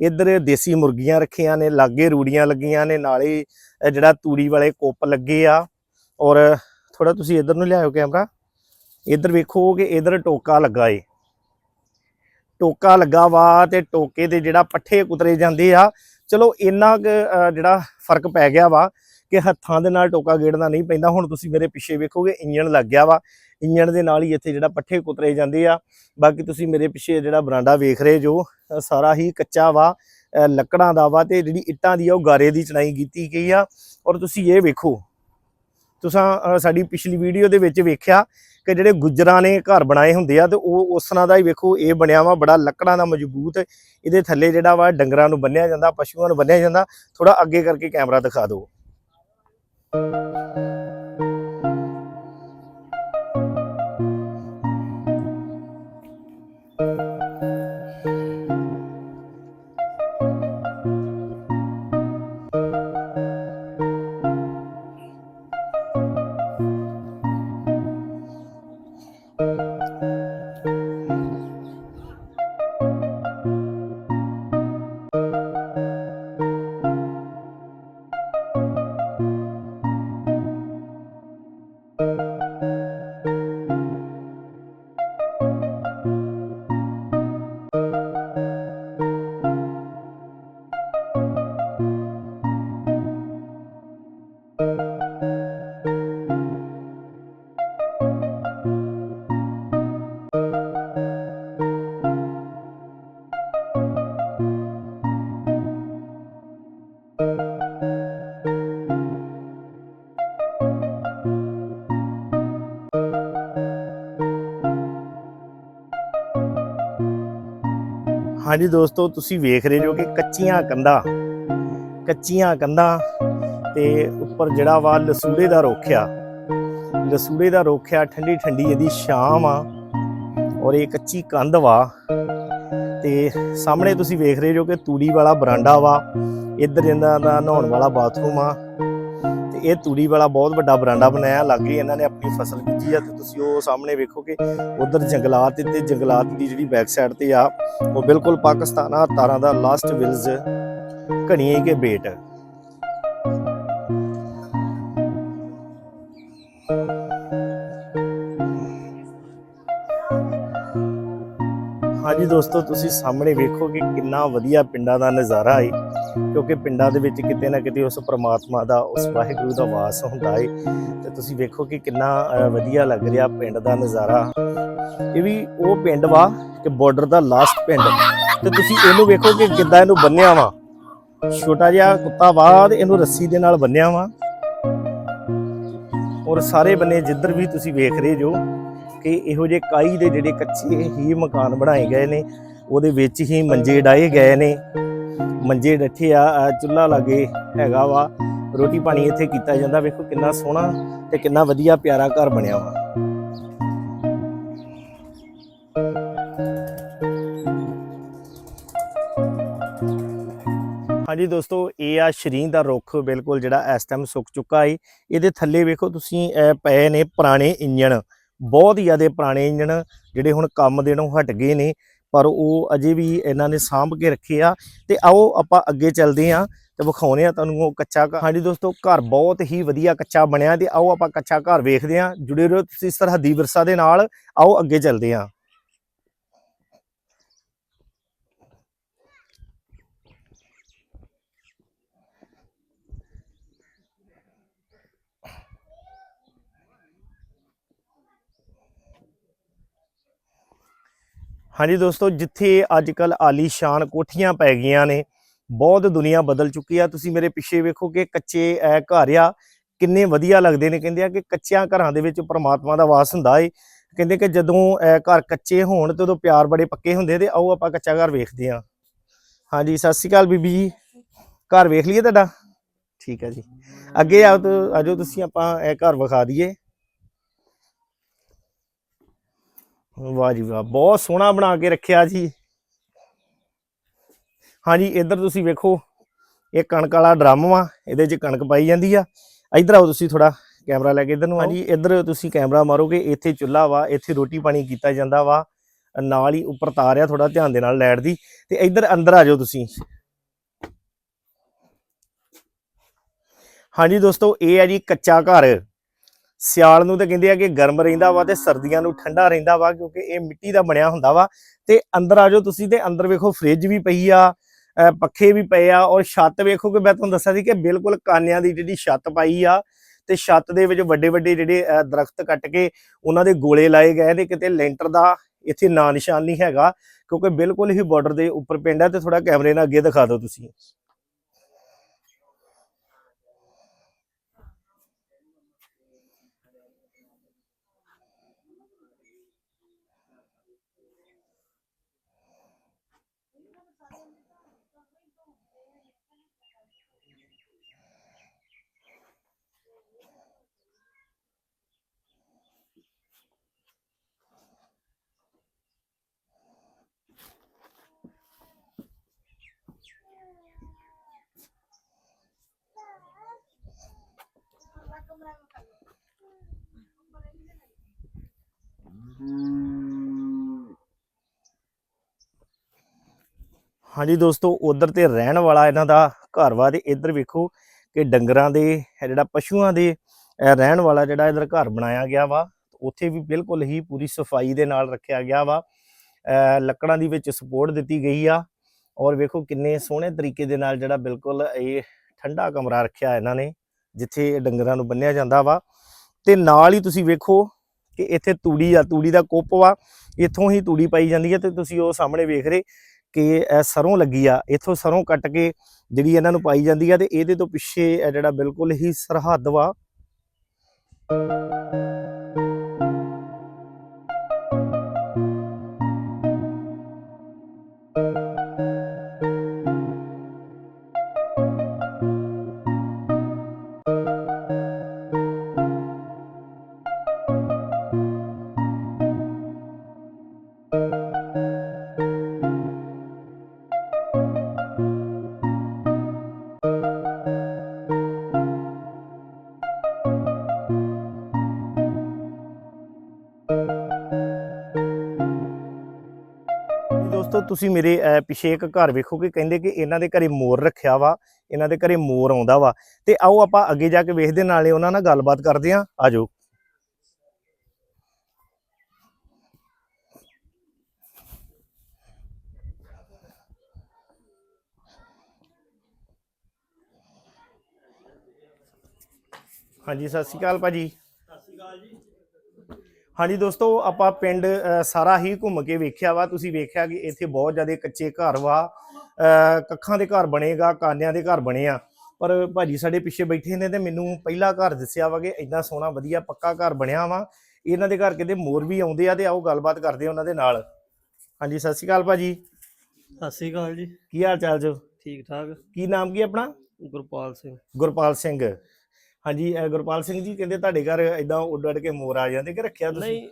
ਇੱਧਰ ਦੇਸੀ ਮੁਰਗੀਆਂ ਰੱਖੀਆਂ ਨੇ, ਲਾਗੇ ਰੂੜੀਆਂ ਲੱਗੀਆਂ ਨੇ, ਨਾਲੇ ਜਿਹੜਾ ਤੂੜੀ ਵਾਲੇ ਕੁੱਪ ਲੱਗੇ ਆ। ਔਰ ਥੋੜਾ ਤੁਸੀਂ ਇੱਧਰ ਨੂੰ ਲਿਆਓ ਕੈਮਰਾ। ਇੱਧਰ ਵੇਖੋ ਕਿ ਇੱਧਰ ਟੋਕਾ ਲੱਗਾ ਏ। ਟੋਕਾ ਲੱਗਾ ਵਾ ਤੇ ਟੋਕੇ ਦੇ ਜਿਹੜਾ ਪੱਠੇ ਕੁਤਰੇ ਜਾਂਦੇ ਆ ਚਲੋ ਇੰਨਾ ਕੁ, ਜਿਹੜਾ ਫ਼ਰਕ ਪੈ ਗਿਆ ਵਾ ਕਿ ਹੱਥਾਂ ਦੇ ਨਾਲ ਟੋਕਾ ਗੇੜਨਾ ਨਹੀਂ ਪੈਂਦਾ। ਹੁਣ ਤੁਸੀਂ ਮੇਰੇ ਪਿੱਛੇ ਵੇਖੋਗੇ ਇੰਜਣ ਲੱਗ ਗਿਆ ਵਾ। ਇੰਜਣ ਦੇ ਨਾਲ ਹੀ ਇੱਥੇ ਜਿਹੜਾ ਪੱਠੇ ਕੁਤਰੇ ਜਾਂਦੇ ਆ। ਬਾਕੀ ਤੁਸੀਂ ਮੇਰੇ ਪਿੱਛੇ ਜਿਹੜਾ ਬਰਾਂਡਾ ਵੇਖ ਰਹੇ ਜੋ ਸਾਰਾ ਹੀ ਕੱਚਾ ਵਾ ਲੱਕੜਾਂ ਦਾ ਵਾ ਤੇ ਜਿਹੜੀ ਇੱਟਾਂ ਦੀ ਆ ਉਹ ਗਾਰੇ ਦੀ ਚਣਾਈ ਕੀਤੀ ਗਈ ਆ। ਔਰ ਤੁਸੀਂ ਇਹ ਵੇਖੋ ਤੁਸੀਂ ਸਾਡੀ ਪਿਛਲੀ ਵੀਡੀਓ ਦੇ ਵਿੱਚ ਵੇਖਿਆ ਕਿ ਜਿਹੜੇ ਗੁੱਜਰਾਂ ਨੇ ਘਰ ਬਣਾਏ ਹੁੰਦੇ ਆ ਤੇ ਉਹ ਉਸ ਤਰ੍ਹਾਂ ਦਾ ਹੀ ਵੇਖੋ, ਇਹ ਬਣਿਆ ਵਾ, ਬੜਾ ਲੱਕੜਾਂ ਦਾ ਮਜ਼ਬੂਤ ਇਹਦੇ ਥੱਲੇ ਜਿਹੜਾ ਵਾ ਡੰਗਰਾਂ ਨੂੰ ਬੰਨਿਆ ਜਾਂਦਾ, ਪਸ਼ੂਆਂ ਨੂੰ ਬੰਨਿਆ ਜਾਂਦਾ। ਥੋੜਾ ਅੱਗੇ ਕਰਕੇ ਕੈਮਰਾ ਦਿਖਾ ਦਿਓ। ਹਾਂਜੀ ਦੋਸਤੋ, ਤੁਸੀਂ ਵੇਖ ਰਹੇ ਜੋ ਕਿ ਕੱਚੀਆਂ ਕੰਧਾਂ ਕੱਚੀਆਂ ਕੰਧਾਂ ਤੇ ਉੱਪਰ ਜਿਹੜਾ ਵਾ ਲਸੂੜੇ ਦਾ ਰੋਖਿਆ। ਲਸੂੜੇ ਦਾ ਰੋਖਿਆ ਠੰਡੀ ਠੰਡੀ ਇਹਦੀ ਛਾਂ ਆ ਔਰ ਇਹ ਕੱਚੀ ਕੰਧ ਵਾ। ਤੇ ਸਾਹਮਣੇ ਤੁਸੀਂ ਵੇਖ ਰਹੇ ਜੋ ਕਿ ਤੂੜੀ ਵਾਲਾ ਬਰਾਂਡਾ ਵਾ, ਇੱਧਰ ਇਹਨਾਂ ਦਾ ਨਹਾਉਣ ਵਾਲਾ ਬਾਥਰੂਮ ਆ। ਤੇ ਇਹ ਤੂੜੀ ਵਾਲਾ ਬਹੁਤ ਵੱਡਾ ਬਰਾਂਡਾ ਬਣਾਇਆ, ਲਾਗੇ ਇਹਨਾਂ ਨੇ ਆਪਣੀ ਫਸਲ ਬੀਜੀ ਆ ਤੇ ਤੁਸੀਂ ਉਹ ਸਾਹਮਣੇ ਵੇਖੋ ਉਧਰ ਜੰਗਲਾਤ ਤੇ ਜੰਗਲਾਤ ਦੀ ਜਿਹੜੀ ਬੈਕ ਸਾਈਡ ਤੇ ਆ, ਉਹ ਬਿਲਕੁਲ ਪਾਕਿਸਤਾਨ ਆ, ਤਾਰਾਂ ਦਾ ਲਾਸਟ ਵਿਲਜ਼ ਘਣੀਏ ਕੇ ਬੇਟ। ਹਾਂਜੀ ਦੋਸਤੋ, ਤੁਸੀਂ ਸਾਹਮਣੇ ਵੇਖੋ ਕਿ ਕਿੰਨਾ ਵਧੀਆ ਪਿੰਡਾਂ ਦਾ ਨਜ਼ਾਰਾ ਹੈ ਕਿਉਂਕਿ ਪਿੰਡਾਂ ਦੇ ਵਿੱਚ ਕਿਤੇ ਨਾ ਕਿਤੇ ਉਸ ਪ੍ਰਮਾਤਮਾ ਦਾ, ਉਸ ਵਾਹਿਗੁਰੂ ਦਾ ਵਾਸ ਹੁੰਦਾ ਏ। ਤੇ ਤੁਸੀਂ ਵੇਖੋ ਕਿ ਕਿੰਨਾ ਵਧੀਆ ਲੱਗ ਰਿਹਾ ਪਿੰਡ ਦਾ ਨਜ਼ਾਰਾ। ਇਹ ਵੀ ਉਹ ਪਿੰਡ ਵਾ ਕਿ ਬਾਰਡਰ ਦਾ ਲਾਸਟ ਪਿੰਡ। ਤੇ ਤੁਸੀਂ ਇਹਨੂੰ ਵੇਖੋ ਕਿ ਕਿੱਦਾਂ ਇਹਨੂੰ ਬੰਨਿਆ ਵਾ। ਛੋਟਾ ਜਿਹਾ ਕੁੱਤਾ ਵਾ ਤੇ ਇਹਨੂੰ ਰੱਸੀ ਦੇ ਨਾਲ ਬੰਨਿਆ ਵਾ। ਔਰ ਸਾਰੇ ਬੰਨੇ ਜਿੱਧਰ ਵੀ ਤੁਸੀਂ ਵੇਖ ਰਹੇ ਜੋ ਕਿ ਇਹੋ ਜਿਹੇ ਕਾਈ ਦੇ ਜਿਹੜੇ ਕੱਚੇ ਹੀ ਮਕਾਨ ਬਣਾਏ ਗਏ ਨੇ, ਉਹਦੇ ਵਿੱਚ ਹੀ ਮੰਜੇ ਡਾਏ ਗਏ ਨੇ। ਮੰਜੇ ਡੱਠੇ ਆ ਚੁੱਲ੍ਹਾ ਲਾਗੇ ਹੈਗਾ ਵਾ। ਰੋਟੀ ਪਾਣੀ ਇੱਥੇ ਕੀਤਾ ਜਾਂਦਾ। ਵੇਖੋ ਕਿੰਨਾ ਸੋਹਣਾ ਤੇ ਕਿੰਨਾ ਵਧੀਆ ਪਿਆਰਾ ਘਰ ਬਣਿਆ ਵਾ। ਹਾਂਜੀ ਦੋਸਤੋ, ਇਹ ਆ ਸ਼ਰੀਨ ਦਾ ਰੁੱਖ ਬਿਲਕੁਲ ਜਿਹੜਾ ਇਸ ਟਾਈਮ ਸੁੱਕ ਚੁੱਕਾ ਏ। ਇਹਦੇ ਥੱਲੇ ਵੇਖੋ ਤੁਸੀਂ, ਇਹ ਪਏ ਨੇ ਪੁਰਾਣੇ ਇੰਜਣ। ਬਹੁਤ ਹੀ ਜ਼ਿਆਦੇ ਪੁਰਾਣੇ ਇੰਜਣ, ਜਿਹੜੇ ਹੁਣ ਕੰਮ ਦੇਣੋਂ ਹਟ ਗਏ ਨੇ। ਪਰ ਉਹ ਅਜੇ ਵੀ ਇਹਨਾਂ ਨੇ ਸਾਂਭ ਕੇ ਰੱਖੇ ਆ। ਤੇ ਆਓ ਆਪਾਂ ਅੱਗੇ ਚੱਲਦੇ ਆ ਤੇ ਵਿਖਾਉਨੇ ਆ ਤੁਹਾਨੂੰ ਉਹ ਕੱਚਾ ਘਰ ਹਾਂਜੀ ਦੋਸਤੋ, ਘਰ ਬਹੁਤ ਹੀ ਵਧੀਆ ਕੱਚਾ ਬਣਿਆ ਤੇ ਆਓ ਆਪਾਂ ਕੱਚਾ ਘਰ ਵੇਖਦੇ ਆ। ਜੁੜੇ ਰਹੋ ਤੁਸੀਂ ਸਰਹੱਦੀ ਵਿਰਸਾ ਦੇ ਨਾਲ। ਆਓ ਅੱਗੇ ਚੱਲਦੇ ਆ। ਹਾਂਜੀ ਦੋਸਤੋ ਜਿੱਥੇ ਅੱਜ ਕੱਲ ਆਲੀਸ਼ਾਨ ਕੋਠੀਆਂ ਪੈ ਗਈਆਂ ਨੇ ਬਹੁਤ ਦੁਨੀਆ ਬਦਲ ਚੁੱਕੀ ਆ। ਤੁਸੀਂ ਮੇਰੇ ਪਿੱਛੇ ਵੇਖੋ ਕਿ ਕੱਚੇ ਅਹ, ਘਰ ਆ ਕਿੰਨੇ ਵਧੀਆ ਲੱਗਦੇ ਨੇ। ਕਹਿੰਦੇ ਆ ਕਿ ਕੱਚਿਆਂ ਘਰਾਂ ਦੇ ਵਿੱਚ ਪਰਮਾਤਮਾ ਦਾ ਵਾਸ ਹੁੰਦਾ ਏ। ਕਹਿੰਦੇ ਕਿ ਜਦੋਂ ਅਹ, ਘਰ ਕੱਚੇ ਹੋਣ ਤੇ ਉਦੋਂ ਪਿਆਰ ਬੜੇ ਪੱਕੇ ਹੁੰਦੇ ਤੇ ਆਓ ਆਪਾਂ ਕੱਚਾ ਘਰ ਵੇਖਦੇ ਆ ਹਾਂਜੀ ਸਤਿ ਸ਼੍ਰੀ ਅਕਾਲ ਬੀਬੀ ਜੀ। ਘਰ ਵੇਖ ਲਈਏ ਤੁਹਾਡਾ? ਠੀਕ ਹੈ ਜੀ। ਅੱਗੇ ਆਓ ਤੋ ਆਜੋ ਤੁਸੀਂ ਆਪਾਂ ਇਹ ਘਰ ਵਿਖਾ ਦਈਏ। ਵਾਹ ਜੀ ਵਾਹ, ਬਹੁਤ ਸੋਹਣਾ ਬਣਾ ਕੇ ਰੱਖਿਆ ਜੀ। ਹਾਂਜੀ, ਇੱਧਰ ਤੁਸੀਂ ਵੇਖੋ, ਇਹ ਕਣਕ ਵਾਲਾ ਡਰਮ ਵਾ, ਇਹਦੇ 'ਚ ਕਣਕ ਪਾਈ ਜਾਂਦੀ ਆ। ਇੱਧਰ ਆਓ ਤੁਸੀਂ ਥੋੜਾ ਕੈਮਰਾ ਲੈ ਕੇ ਇੱਧਰ ਨੂੰ। ਹਾਂਜੀ, ਇੱਧਰ ਤੁਸੀਂ ਕੈਮਰਾ ਮਾਰੋਗੇ, ਇੱਥੇ ਚੁੱਲ੍ਹਾ ਵਾ, ਇੱਥੇ ਰੋਟੀ ਪਾਣੀ ਕੀਤਾ ਜਾਂਦਾ ਵਾ। ਨਾਲ ਹੀ ਉੱਪਰ ਤਾਰ ਆ ਥੋੜਾ ਧਿਆਨ ਦੇ ਨਾਲ ਲੈਟ ਦੀ। ਤੇ ਇੱਧਰ ਅੰਦਰ ਆ ਜਾਓ ਤੁਸੀਂ। ਹਾਂਜੀ ਦੋਸਤੋ, ਇਹ ਆ ਜੀ ਕੱਚਾ ਘਰ। ਸਿਆਲ ਨੂੰ ਤਾਂ ਕਹਿੰਦੇ ਆ ਕਿ ਗਰਮ ਰਹਿੰਦਾ ਵਾ ਤੇ ਸਰਦੀਆਂ ਨੂੰ ਠੰਡਾ ਰਹਿੰਦਾ ਵਾ ਕਿਉਂਕਿ ਇਹ ਮਿੱਟੀ ਦਾ ਬਣਿਆ ਹੁੰਦਾ ਵਾ। ਤੇ ਅੰਦਰ ਆ ਜਾਓ ਤੁਸੀਂ ਤੇ ਅੰਦਰ ਵੇਖੋ ਫ੍ਰਿਜ ਵੀ ਪਈ ਆ ਪੱਖੇ ਵੀ ਪਏ ਆ ਔਰ ਛੱਤ ਵੇਖੋ ਕਿ ਮੈਂ ਤੁਹਾਨੂੰ ਦੱਸਿਆ ਸੀ ਕਿ ਬਿਲਕੁਲ ਕਾਨਿਆਂ ਦੀ ਜਿਹੜੀ ਛੱਤ ਪਾਈ ਆ ਤੇ ਛੱਤ ਦੇ ਵਿੱਚ ਵੱਡੇ ਵੱਡੇ ਜਿਹੜੇ ਦਰਖਤ ਕੱਟ ਕੇ ਉਹਨਾਂ ਦੇ ਗੋਲੇ ਲਾਏ ਗਏ ਨੇ, ਕਿਤੇ ਲੈਂਟਰ ਦਾ ਇੱਥੇ ਨਾਂ ਨਿਸ਼ਾਨ ਨਹੀਂ ਹੈਗਾ ਕਿਉਂਕਿ ਬਿਲਕੁਲ ਹੀ ਬਾਰਡਰ ਦੇ ਉੱਪਰ ਪਿੰਡ ਹੈ ਤੇ ਥੋੜਾ ਕੈਮਰੇ ਨਾਲ ਅੱਗੇ ਦਿਖਾ ਦਿਓ ਤੁਸੀਂ। ਹਾਂਜੀ ਦੋਸਤੋ, ਉਧਰ ਤੇ ਰਹਿਣ ਵਾਲਾ ਇਹਨਾਂ ਦਾ ਘਰ ਵਾ ਤੇ ਇੱਧਰ ਵੇਖੋ ਕਿ ਡੰਗਰਾਂ ਦੇ ਜਿਹੜਾ ਪਸ਼ੂਆਂ ਦੇ ਅਹ ਰਹਿਣ ਵਾਲਾ ਜਿਹੜਾ ਇਧਰ ਘਰ ਬਣਾਇਆ ਗਿਆ ਵਾ, ਉੱਥੇ ਵੀ ਬਿਲਕੁਲ ਹੀ ਪੂਰੀ ਸਫ਼ਾਈ ਦੇ ਨਾਲ ਰੱਖਿਆ ਗਿਆ ਵਾ। ਅਹ ਲੱਕੜਾਂ ਦੀ ਵਿੱਚ ਸਪੋਰਟ ਦਿੱਤੀ ਗਈ ਆ ਔਰ ਵੇਖੋ ਕਿੰਨੇ ਸੋਹਣੇ ਤਰੀਕੇ ਦੇ ਨਾਲ ਜਿਹੜਾ ਬਿਲਕੁਲ ਇਹ ਠੰਡਾ ਕਮਰਾ ਰੱਖਿਆ ਇਹਨਾਂ ਨੇ। ਜਿੱਥੇ ਡੰਗਰਾਂ ਨੂੰ ਬੰਨਿਆ ਜਾਂਦਾ ਵਾ। ਤੇ ਨਾਲ ਹੀ ਤੁਸੀਂ ਵੇਖੋ ਕਿ ਇੱਥੇ ਤੂੜੀ ਆ, ਤੂੜੀ ਦਾ ਕੁੱਪ ਵਾ। ਇੱਥੋਂ ਹੀ ਤੂੜੀ ਪਾਈ ਜਾਂਦੀ ਹੈ ਤੇ ਤੁਸੀਂ ਉਹ ਸਾਹਮਣੇ ਵੇਖ ਰਹੇ ਕਿ ਇਹ ਸਰੋਂ ਲੱਗੀ ਆ। ਇੱਥੋਂ ਸਰੋਂ ਕੱਟ ਕੇ ਜਿਹੜੀ ਇਹਨਾਂ ਨੂੰ ਪਾਈ ਜਾਂਦੀ ਆ ਤੇ ਇਹਦੇ ਤੋਂ ਪਿੱਛੇ ਜਿਹੜਾ ਬਿਲਕੁਲ ਹੀ ਸਰਹੱਦ ਵਾ। ਤੁਸੀਂ ਮੇਰੇ ਅਹ, ਪਿੱਛੇ ਇੱਕ ਘਰ ਵੇਖੋਗੇ ਕਹਿੰਦੇ ਕਿ ਇਹਨਾਂ ਦੇ ਘਰੇ ਮੋਰ ਰੱਖਿਆ ਵਾ ਇਹਨਾਂ ਦੇ ਘਰੇ ਮੋਰ ਆਉਂਦਾ ਵਾ। ਤੇ ਆਓ ਆਪਾਂ ਅੱਗੇ ਜਾ ਕੇ ਵੇਖਦੇ ਨਾਲੇ ਉਹਨਾਂ ਨਾਲ ਗੱਲਬਾਤ ਕਰਦੇ ਆਂ ਆਜੋ ਹਾਂਜੀ ਸਤਿ ਸ਼੍ਰੀ ਅਕਾਲ ਭਾਜੀ। ਸਤਿ ਸ਼੍ਰੀ ਅਕਾਲ ਹਾਂਜੀ ਦੋਸਤੋ ਆਪਾਂ ਪਿੰਡ ਸਾਰਾ ਹੀ ਘੁੰਮ ਕੇ ਵੇਖਿਆ ਵਾ। ਤੁਸੀਂ ਵੇਖਿਆ ਕਿ ਇੱਥੇ ਬਹੁਤ ਜ਼ਿਆਦਾ ਕੱਚੇ ਘਰ ਵਾ। ਕੱਖਾਂ ਦੇ ਘਰ ਬਣੇਗਾ ਕਾਨਿਆਂ ਦੇ ਘਰ ਬਣੇ ਆ। ਪਰ ਭਾਜੀ ਸਾਡੇ ਪਿੱਛੇ ਬੈਠੇ ਨੇ ਤੇ ਮੈਨੂੰ ਪਹਿਲਾ ਘਰ ਦੱਸਿਆ ਵਾ ਕਿ ਇੰਨਾ ਸੋਹਣਾ ਵਧੀਆ ਪੱਕਾ ਘਰ ਬਣਿਆ ਵਾ। ਇਹਨਾਂ ਦੇ ਘਰ ਕਿਤੇ ਮੋਰ ਵੀ ਆਉਂਦੇ ਆ ਤੇ ਆਓ ਗੱਲਬਾਤ ਕਰਦੇ ਉਹਨਾਂ ਦੇ ਨਾਲ। ਹਾਂਜੀ ਸਤਿ ਸ਼੍ਰੀ ਅਕਾਲ ਭਾਜੀ। ਸਤਿ ਸ਼੍ਰੀ ਅਕਾਲ ਜੀ। ਕੀ ਹਾਲ ਚਾਲ ਜੋ? ਠੀਕ ਠਾਕ। ਕੀ ਨਾਮ ਕੀ ਆਪਣਾ? ਗੁਰਪਾਲ ਸਿੰਘ। ਗੁਰਪਾਲ ਸਿੰਘ। ਹਾਂਜੀ ਅ, ਗੁਰਪਾਲ ਸਿੰਘ ਜੀ ਕਹਿੰਦੇ ਤੁਹਾਡੇ ਘਰ ਇਦਾਂ ਉੱਡ ਉੱਡ ਕੇ ਮੋਰ ਆ ਜਾਂਦੇ ਕਿ ਰੱਖਿਆ ਤੁਸੀਂ? ਨਹੀਂ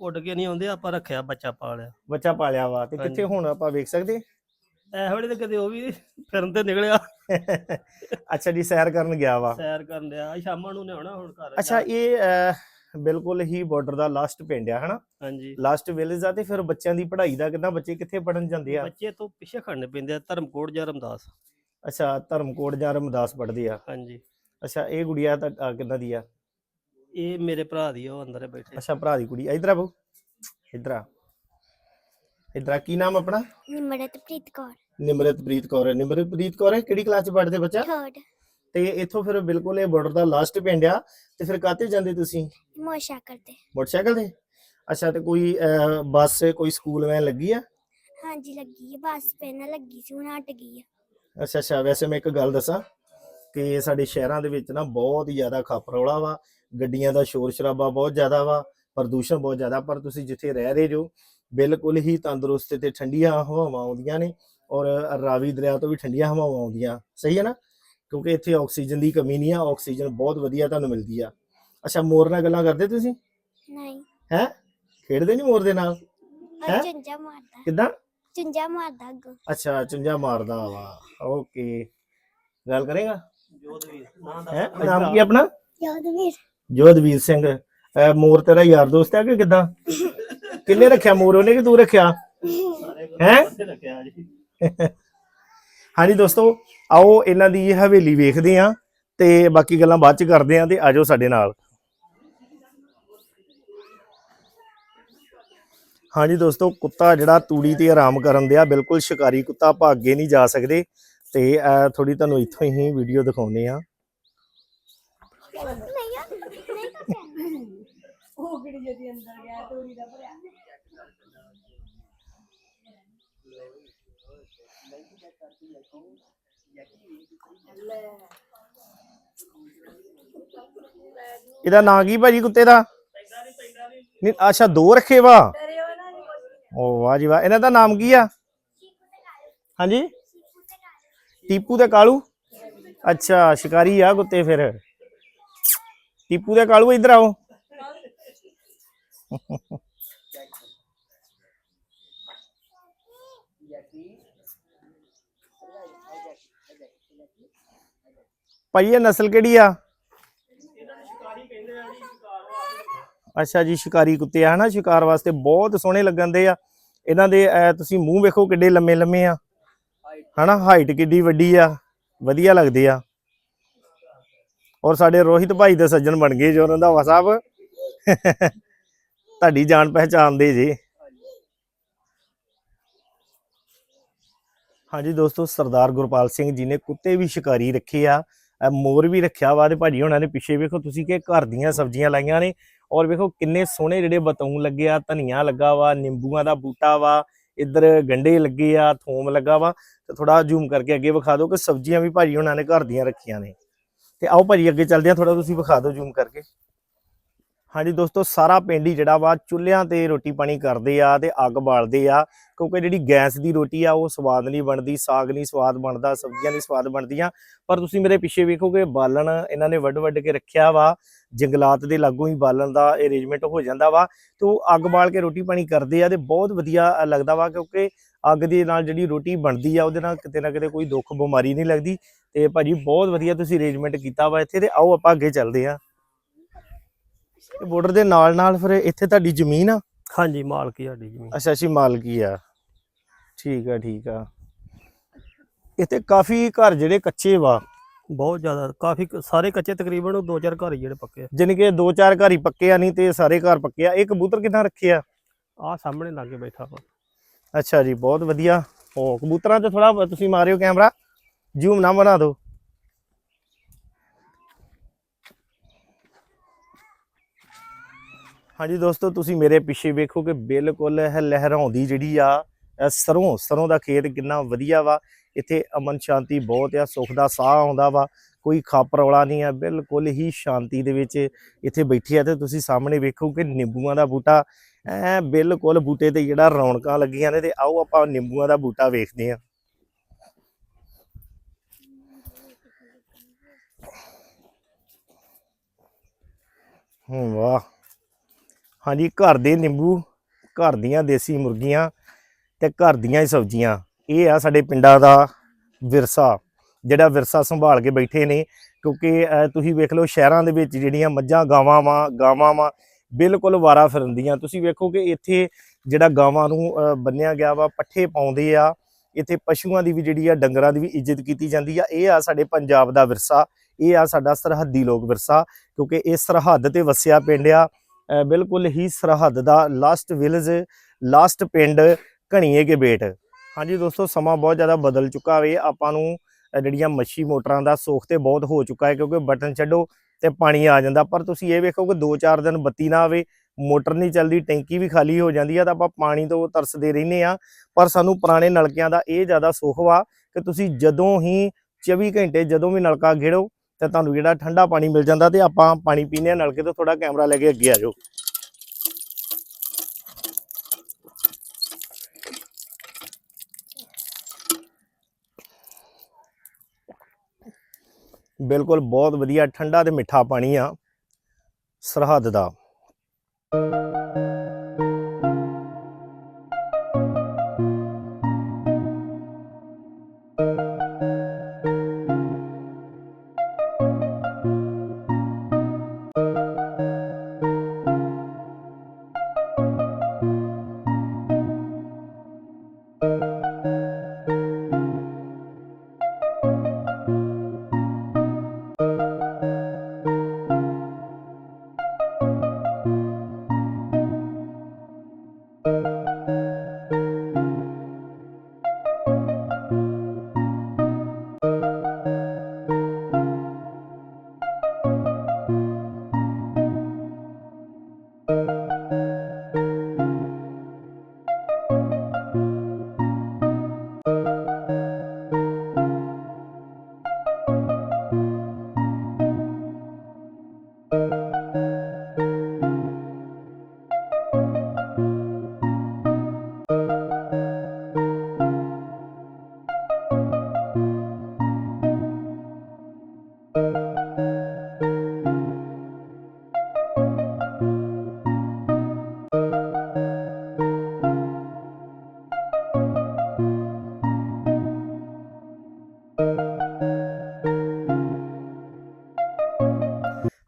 ਉੱਡ ਕੇ ਨਹੀਂ ਆਉਂਦੇ ਆਪਾਂ ਰੱਖਿਆ ਬੱਚਾ ਪਾਲਿਆ। ਬੱਚਾ ਪਾਲਿਆ ਵਾ ਤੇ ਕਿੱਥੇ ਹਾਂਜੀ। ਹੁਣ ਆਪਾਂ ਵੇਖ ਸਕਦੇ? ਐ ਵੇਲੇ ਤੇ ਕਦੇ ਉਹ ਵੀ ਫਿਰਨ ਤੇ ਨਿਕਲਿਆ। ਅੱਛਾ ਜੀ ਸੈਰ ਕਰਨ ਗਿਆ ਵਾ। ਸੈਰ ਕਰਨ ਡਿਆ ਸ਼ਾਮਾਂ ਨੂੰ ਨਿਆਉਣਾ ਹੁਣ ਘਰ ਅੱਛਾ ਇਹ ਅਹ, ਬਿਲਕੁਲ ਹੀ ਬਾਰਡਰ ਦਾ ਲਾਸਟ ਪਿੰਡ ਆ ਹਨਾ? ਹਾਂਜੀ। ਲਾਸਟ ਵਿਲੇਜ ਆ ਤੇ ਫਿਰ ਬੱਚਿਆਂ ਦੀ ਪੜ੍ਹਾਈ ਦਾ ਕਿੱਦਾਂ ਬੱਚੇ ਕਿੱਥੇ ਪੜਨ ਜਾਂਦੇ ਆ? ਬੱਚੇ ਤੋਂ ਪਿੱਛੇ ਖੜਨੇ ਪੈਂਦੇ ਆ ਧਰਮਕੋਟ ਜਾਂ ਰਮਦਾਸ। ਅੱਛਾ ਧਰਮਕੋਟ ਜਾਂ ਰਮਦਾਸ ਪੜਦੇ ਆ। ਹਾਂਜੀ। ਅੱਛਾ ਇਹ ਗੁੜੀਆ ਤਾਂ ਅਹ, ਕਿੱਦਾਂ ਦੀ ਆ? ਇਹ ਮੇਰੇ ਭਰਾ ਦੀ ਆ, ਉਹ ਅੰਦਰ ਬੈਠੇ। ਅੱਛਾ ਭਰਾ ਦੀ ਕੁੜੀ ਇਧਰ ਆ ਬੋ ਇਧਰ ਆ। ਇਧਰ ਆ ਕੀ ਨਾਮ ਆਪਣਾ? ਨਿਮਰਤਪ੍ਰੀਤ ਕੌਰ। ਨਿਮਰਤਪ੍ਰੀਤ ਕੌਰ ਨਿਮਰਤਪ੍ਰੀਤ ਕੌਰ ਹੈ? ਕਿਹੜੀ ਕਲਾਸ ਚ ਪੜਦੇ ਬੱਚਾ? ਥਰਡ ਤੇ ਇੱਥੋਂ ਫਿਰ ਬਿਲਕੁਲ ਇਹ ਬਾਰਡਰ ਦਾ ਲਾਸਟ ਪਿੰਡ ਆ। ਤੇ ਫਿਰ ਕਾਤੇ ਜਾਂਦੇ ਤੁਸੀਂ? ਮੋਸ਼ਾ ਕਰਦੇ ਮੋਟਰਸਾਈਕਲ ਤੇ? ਅੱਛਾ ਤੇ ਕੋਈ ਅਹ, ਬੱਸ ਕੋਈ ਸਕੂਲ ਵੈਨ ਲੱਗੀ ਆ? ਹਾਂਜੀ ਲੱਗੀ ਹੈ ਬੱਸ ਪਹਿਲਾਂ ਲੱਗੀ ਸੀ ਹੁਣ ਹਟ ਗਈ ਹੈ ਅੱਛਾ ਅੱਛਾ ਵੈਸੇ ਮੈਂ ਇੱਕ ਗੱਲ ਦੱਸਾਂ। ਕਿ ਸਾਡੇ ਸ਼ਹਿਰਾਂ ਦੇ ਵਿੱਚ ਨਾ ਬਹੁਤ ਹੀ ਜ਼ਿਆਦਾ ਖੱਪ ਰੌਲਾ ਵਾ ਗੱਡੀਆਂ ਦਾ ਸ਼ੋਰ ਸ਼ਰਾਬਾ ਬਹੁਤ ਜ਼ਿਆਦਾ ਵਾ ਪ੍ਰਦੂਸ਼ਣ ਬਹੁਤ ਜ਼ਿਆਦਾ ਪਰ ਤੁਸੀਂ ਜਿੱਥੇ ਰਹਿ ਰਹੇ ਜੋ ਬਿਲਕੁਲ ਹੀ ਤੰਦਰੁਸਤ ਤੇ ਠੰਡੀਆਂ ਹਵਾਵਾਂ ਆਉਂਦੀਆਂ ਨੇ ਔਰ ਰਾਵੀ ਦਰਿਆ ਤੋਂ ਵੀ ਠੰਡੀਆਂ ਹਵਾਵਾਂ ਆਉਂਦੀਆਂ। ਸਹੀ ਹੈ ਨਾ? ਕਿਉਂਕਿ ਇੱਥੇ ਆਕਸੀਜਨ ਦੀ ਕਮੀ ਨਹੀਂ ਆ ਆਕਸੀਜਨ ਬਹੁਤ ਵਧੀਆ ਤੁਹਾਨੂੰ ਮਿਲਦੀ ਆ। ਅੱਛਾ ਮੋਰ ਨਾਲ ਗੱਲਾਂ ਕਰਦੇ ਤੁਸੀਂ? ਨਹੀਂ। ਹੈ? ਖੇਡਦੇ ਨਹੀਂ ਮੋਰ ਦੇ ਨਾਲ? ਹੈਂ? ਚੁੰਝਾ ਮਾਰਦਾ। ਕਿੱਦਾਂ? ਚੁੰਝਾ ਮਾਰਦਾ ਅੱਗੋਂ। ਅੱਛਾ ਚੁੰਝਾ ਮਾਰਦਾ ਵਾ। ਓਕੇ। ਗੱਲ ਕਰੇਗਾ? ਹੈ? ਨਾਮ ਕੀ ਆਪਣਾ? ਯਾਦਵੀਰ ਜੋਧਵੀਰ ਸਿੰਘ। ਅਹ ਮੋਰ ਤੇਰਾ ਯਾਰ ਦੋਸਤ ਹੈ ਕਿ ਕਿਦਾਂ? ਕਿੰਨੇ ਰੱਖਿਆ ਮੋਰ ਉਹਨੇ ਕਿ ਤੂੰ ਰੱਖਿਆ? ਹੈਂ? ਹਾਂਜੀ ਦੋਸਤੋ ਆਓ ਇਹਨਾਂ ਦੀ ਇਹ ਹਵੇਲੀ ਵੇਖਦੇ ਆਂ ਤੇ ਬਾਕੀ ਗੱਲਾਂ ਬਾਅਦ ਚ ਕਰਦੇ ਆਂ ਤੇ ਆਜੋ ਸਾਡੇ ਨਾਲ। ਹਾਂਜੀ ਦੋਸਤੋ ਕੁੱਤਾ ਜਿਹੜਾ ਤੂੜੀ ਤੇ ਆਰਾਮ ਕਰਨ ਦਿਆ ਬਿਲਕੁਲ ਸ਼ਿਕਾਰੀ ਕੁੱਤਾ ਅੱਗੇ ਨਹੀਂ ਜਾ ਸਕਦੇ। ਤੇ ਥੋੜੀ ਤੁਹਾਨੂੰ ਇੱਥੋਂ ਹੀ ਵੀਡੀਓ ਦਿਖਾਉਨੇ ਆ ਨਹੀਂ ਯਾਰ ਨਹੀਂ ਕਰਦਾ ਇਹਦਾ ਨਾਂ ਕੀ ਭਾਜੀ ਕੁੱਤੇ ਦਾ? ਨਹੀਂ ਅੱਛਾ ਦੋ ਰੱਖੇ ਵਾ। ਓ ਵਾਹ ਜੀ ਵਾਹ ਇਹਨਾਂ ਦਾ ਨਾਮ ਕੀ ਆ? ਹਾਂਜੀ? ਟੀਪੂ ਤੇ ਕਾਲੂ? ਅੱਛਾ, ਸ਼ਿਕਾਰੀ ਆ ਕੁੱਤੇ ਫਿਰ। ਟੀਪੂ ਤੇ ਕਾਲੂ ਇੱਧਰ ਆਓ। ਭਾਈ, ਇਹ ਨਸਲ ਕਿਹੜੀ ਆ? ਅੱਛਾ ਜੀ, ਸ਼ਿਕਾਰੀ ਕੁੱਤੇ ਆ, ਹਨਾ? ਸ਼ਿਕਾਰ ਵਾਸਤੇ ਬਹੁਤ ਸੋਹਣੇ ਲੱਗਣ ਦੇ ਆ। ਇਹਨਾਂ ਦੇ ਤੁਸੀਂ ਮੂੰਹ ਵੇਖੋ ਕਿੱਡੇ ਲੰਮੇ ਲੰਮੇ ਆ। ਹਨਾ ਹਾਈਟ ਕਿੱਡੀ ਵੱਡੀ ਆ, ਵਧੀਆ ਲੱਗਦੇ ਆ। ਔਰ ਸਾਡੇ ਰੋਹਿਤ ਭਾਈ ਦੇ ਸੱਜਣ ਬਣ ਗਏ ਜੋ ਰੰਧਾਵਾ ਸਾਹਿਬ। ਤੁਹਾਡੀ ਜਾਣ ਪਹਿਚਾਨ ਦੇ ਜੀ। ਹਾਂਜੀ ਦੋਸਤੋ, ਸਰਦਾਰ ਗੁਰਪਾਲ ਸਿੰਘ ਜੀ ਨੇ ਕੁੱਤੇ ਵੀ ਸ਼ਿਕਾਰੀ ਰੱਖੇ ਆ ਮੋਰ ਵੀ ਰੱਖਿਆ ਵਾ ਤੇ ਭਾਜੀ ਉਹਨਾਂ ਨੇ ਪਿੱਛੇ ਵੇਖੋ ਤੁਸੀਂ ਕਿ ਘਰ ਦੀਆਂ ਸਬਜ਼ੀਆਂ ਲਾਈਆਂ ਨੇ, ਔਰ ਵੇਖੋ ਕਿੰਨੇ ਸੋਹਣੇ ਜਿਹੜੇ ਬਤੌਂ ਲੱਗੇ ਆ, ਧਨੀਆ ਲੱਗਾ ਵਾ, ਨਿੰਬੂਆਂ ਦਾ ਬੂਟਾ ਵਾ ਇੱਧਰ ਗੰਡੇ ਲੱਗੇ ਆ, ਥੋਮ ਲੱਗਾ ਵਾ, ਤੇ ਥੋੜਾ ਜ਼ੂਮ ਕਰਕੇ ਅੱਗੇ ਵਿਖਾ ਦਿਓ ਕਿ ਸਬਜ਼ੀਆਂ ਵੀ ਭਾਜੀ ਉਹਨਾਂ ਨੇ ਘਰ ਦੀਆਂ ਰੱਖੀਆਂ ਨੇ। ਤੇ ਆਓ ਭਾਜੀ ਅੱਗੇ ਚੱਲਦੇ ਆ ਥੋੜਾ ਤੁਸੀਂ ਵਿਖਾ ਦਿਓ ਜ਼ੂਮ ਕਰਕੇ। ਹਾਂਜੀ ਦੋਸਤੋ, ਸਾਰਾ ਪਿੰਡ ਹੀ ਜਿਹੜਾ ਵਾ ਚੁੱਲ੍ਹਿਆਂ ਤੇ ਰੋਟੀ ਪਾਣੀ ਕਰਦੇ ਆ ਤੇ ਅੱਗ ਬਾਲਦੇ ਆ ਕਿਉਂਕਿ ਜਿਹੜੀ ਗੈਸ ਦੀ ਰੋਟੀ ਆ, ਉਹ ਸਵਾਦ ਨਹੀਂ ਬਣਦੀ, ਸਾਗ ਨਹੀਂ ਸਵਾਦ ਬਣਦਾ, ਸਬਜ਼ੀਆਂ ਨਹੀਂ ਸਵਾਦ ਬਣਦੀਆਂ। ਪਰ ਤੁਸੀਂ ਮੇਰੇ ਪਿੱਛੇ ਵੇਖੋਗੇ, ਬਾਲਣ ਇਹਨਾਂ ਨੇ ਵੱਡ ਵੱਡ ਕੇ ਰੱਖਿਆ ਵਾ, ਜੰਗਲਾਤ ਦੇ ਲਾਗੋਂ ਹੀ ਬਾਲਣ ਦਾ ਅਰੇਂਜਮੈਂਟ ਹੋ ਜਾਂਦਾ ਵਾ ਤੇ ਉਹ ਅੱਗ ਬਾਲ ਕੇ ਰੋਟੀ ਪਾਣੀ ਕਰਦੇ ਆ ਤੇ ਬਹੁਤ ਵਧੀਆ ਲੱਗਦਾ ਵਾ ਕਿਉਂਕਿ ਅੱਗ ਦੇ ਨਾਲ ਜਿਹੜੀ ਰੋਟੀ ਬਣਦੀ ਆ, ਉਹਦੇ ਨਾਲ ਕਿਤੇ ਨਾ ਕਿਤੇ ਕੋਈ ਦੁੱਖ ਬਿਮਾਰੀ ਨਹੀਂ ਲੱਗਦੀ ਤੇ ਭਾਜੀ ਬਹੁਤ ਵਧੀਆ ਤੁਸੀਂ ਅਰੇਂਜਮੈਂਟ ਕੀਤਾ ਵਾ ਇੱਥੇ ਤੇ ਆਓ ਆਪਾਂ ਅੱਗੇ ਚੱਲਦੇ ਆ। ਇਹ ਬਾਰਡਰ ਦੇ ਨਾਲ ਨਾਲ ਫਿਰ ਇੱਥੇ ਤੁਹਾਡੀ ਜ਼ਮੀਨ ਆ? ਹਾਂਜੀ ਮਾਲਕੀ ਸਾਡੀ ਜ਼ਮੀਨ। ਅੱਛਾ ਅੱਛੀ ਮਾਲਕੀ ਆ। ਠੀਕ ਆ ਠੀਕ ਆ। ਇੱਥੇ ਕਾਫੀ ਘਰ ਜਿਹੜੇ ਕੱਚੇ ਵਾ। ਬਹੁਤ ਜ਼ਿਆਦਾ ਕਾਫੀ ਸਾਰੇ ਕੱਚੇ ਤਕਰੀਬਨ ਦੋ ਚਾਰ ਘਰ ਹੀ ਜਿਹੜੇ ਪੱਕੇ ਆ। ਜਾਣੀ ਕਿ ਦੋ ਚਾਰ ਘਰ ਹੀ ਪੱਕੇ ਆ ਨਹੀਂ ਤੇ ਸਾਰੇ ਘਰ ਪੱਕੇ ਆ। ਇਹ ਕਬੂਤਰ ਕਿੱਦਾਂ ਰੱਖੇ ਆ? ਆਹ ਸਾਹਮਣੇ ਲਾਗੇ ਬੈਠਾ ਵਾ। ਅੱਛਾ ਜੀ ਬਹੁਤ ਵਧੀਆ। ਉਹ ਕਬੂਤਰਾਂ ਤੇ ਥੋੜਾ ਤੁਸੀਂ ਮਾਰਿਓ ਕੈਮਰਾ। ਜ਼ੂਮ ਨਾ ਬਣਾ ਦਿਓ। ਹਾਂਜੀ ਦੋਸਤੋ, ਤੁਸੀਂ ਮੇਰੇ ਪਿੱਛੇ ਵੇਖੋ ਕਿ ਬਿਲਕੁਲ ਇਹ ਲਹਿਰਾਉਂਦੀ ਜਿਹੜੀ ਆ ਇਹ ਸਰੋਂ ਸਰੋਂ ਦਾ ਖੇਤ ਕਿੰਨਾ ਵਧੀਆ ਵਾ। ਇੱਥੇ ਅਮਨ ਸ਼ਾਂਤੀ ਬਹੁਤ ਆ, ਸੁੱਖ ਦਾ ਸਾਹ ਆਉਂਦਾ ਵਾ, ਕੋਈ ਖਾਪਰ ਰੌਲਾ ਨਹੀਂ ਆ, ਬਿਲਕੁਲ ਹੀ ਸ਼ਾਂਤੀ ਦੇ ਵਿੱਚ ਇੱਥੇ ਬੈਠੀ ਆ ਤੇ ਤੁਸੀਂ ਸਾਹਮਣੇ ਵੇਖੋ ਕਿ ਨਿੰਬੂਆਂ ਦਾ ਬੂਟਾ, ਐ ਬਿਲਕੁਲ ਬੂਟੇ ਤੇ ਜਿਹੜਾ ਰੌਣਕਾਂ ਲੱਗੀਆਂ ਨੇ ਤੇ ਆਓ ਆਪਾਂ ਨਿੰਬੂਆਂ ਦਾ ਬੂਟਾ ਵੇਖਦੇ ਹਾਂ, ਵਾਹ। ਹਾਂਜੀ, ਘਰ ਦੇ ਨਿੰਬੂ, ਘਰ ਦੀਆਂ ਦੇਸੀ ਮੁਰਗੀਆਂ ਤੇ ਘਰ ਦੀਆਂ ਹੀ ਸਬਜ਼ੀਆਂ। ਇਹ ਆ ਸਾਡੇ ਪਿੰਡਾਂ ਦਾ ਵਿਰਸਾ, ਜਿਹੜਾ ਵਿਰਸਾ ਸੰਭਾਲ ਕੇ ਬੈਠੇ ਨੇ। ਕਿਉਂਕਿ ਤੁਸੀਂ ਵੇਖ ਲਓ ਸ਼ਹਿਰਾਂ ਦੇ ਵਿੱਚ ਜਿਹੜੀਆਂ ਮੱਝਾਂ, ਗਾਵਾਂ ਵਾਂ ਗਾਵਾਂ ਵਾਂ ਬਿਲਕੁਲ ਵਾਰਾ ਫਿਰਦੀਆਂ ਤੁਸੀਂ ਵੇਖੋ ਕਿ ਇੱਥੇ ਜਿਹੜਾ ਗਾਵਾਂ ਨੂੰ ਬੰਨਿਆ ਗਿਆ ਵਾ, ਪੱਠੇ ਪਾਉਂਦੇ ਆ। ਇੱਥੇ ਪਸ਼ੂਆਂ ਦੀ ਵੀ ਜਿਹੜੀ ਆ, ਡੰਗਰਾਂ ਦੀ ਵੀ ਇੱਜ਼ਤ ਕੀਤੀ ਜਾਂਦੀ ਆ। ਇਹ ਆ ਸਾਡੇ ਪੰਜਾਬ ਦਾ ਵਿਰਸਾ, ਇਹ ਆ ਸਾਡਾ ਸਰਹੱਦੀ ਲੋਕ ਵਿਰਸਾ। ਕਿਉਂਕਿ ਇਹ ਸਰਹੱਦ ਤੇ ਵਸਿਆ ਪਿੰਡ ਆ। ਬਿਲਕੁਲ ਹੀ ਸਰਹੱਦ ਦਾ ਲਾਸਟ ਵਿਲੇਜ ਲਾਸਟ ਪਿੰਡ ਘਣੀਏ ਕੇ ਬੇਟ ਹਾਂਜੀ ਦੋਸਤੋ, ਸਮਾਂ ਬਹੁਤ ਜ਼ਿਆਦਾ ਬਦਲ ਚੁੱਕਾ ਵੇ। ਆਪਾਂ ਨੂੰ ਜਿਹੜੀਆਂ ਮੱਛੀ ਮੋਟਰਾਂ ਦਾ ਸੁੱਖ ਤੇ ਬਹੁਤ ਹੋ ਚੁੱਕਾ ਹੈ ਕਿਉਂਕਿ ਬਟਨ ਛੱਡੋ ਤੇ ਪਾਣੀ ਆ ਜਾਂਦਾ। ਪਰ ਤੁਸੀਂ ਇਹ ਵੇਖੋ ਕਿ 2-4 ਦਿਨ ਬੱਤੀ ਨਾ ਆਵੇ, ਮੋਟਰ ਨਹੀਂ ਚੱਲਦੀ, ਟੈਂਕੀ ਵੀ ਖਾਲੀ ਹੋ ਜਾਂਦੀ ਆ ਤਾਂ ਆਪਾਂ ਪਾਣੀ ਤੋਂ ਤਰਸਦੇ ਰਹਿੰਦੇ ਆ ਪਰ ਸਾਨੂੰ ਪੁਰਾਣੇ ਨਲਕਿਆਂ ਦਾ ਇਹ ਜ਼ਿਆਦਾ ਸੁੱਖ ਵਾ ਕਿ ਤੁਸੀਂ ਜਦੋਂ ਹੀ 24 ਘੰਟੇ ਜਦੋਂ ਵੀ ਨਲਕਾ ਗੇੜੋ ਤੇ ਤੁਹਾਨੂੰ ਜਿਹੜਾ ਠੰਡਾ ਪਾਣੀ ਮਿਲ ਜਾਂਦਾ ਤੇ ਆਪਾਂ ਪਾਣੀ ਪੀਨੇ ਆ ਨਲਕੇ ਤੋਂ ਥੋੜਾ ਕੈਮਰਾ ਲੈ ਕੇ ਅੱਗੇ ਆ ਜਾਓ। ਬਿਲਕੁਲ ਬਹੁਤ ਵਧੀਆ, ਠੰਡਾ ਤੇ ਮਿੱਠਾ ਪਾਣੀ ਆ ਸਰਹੱਦ ਦਾ।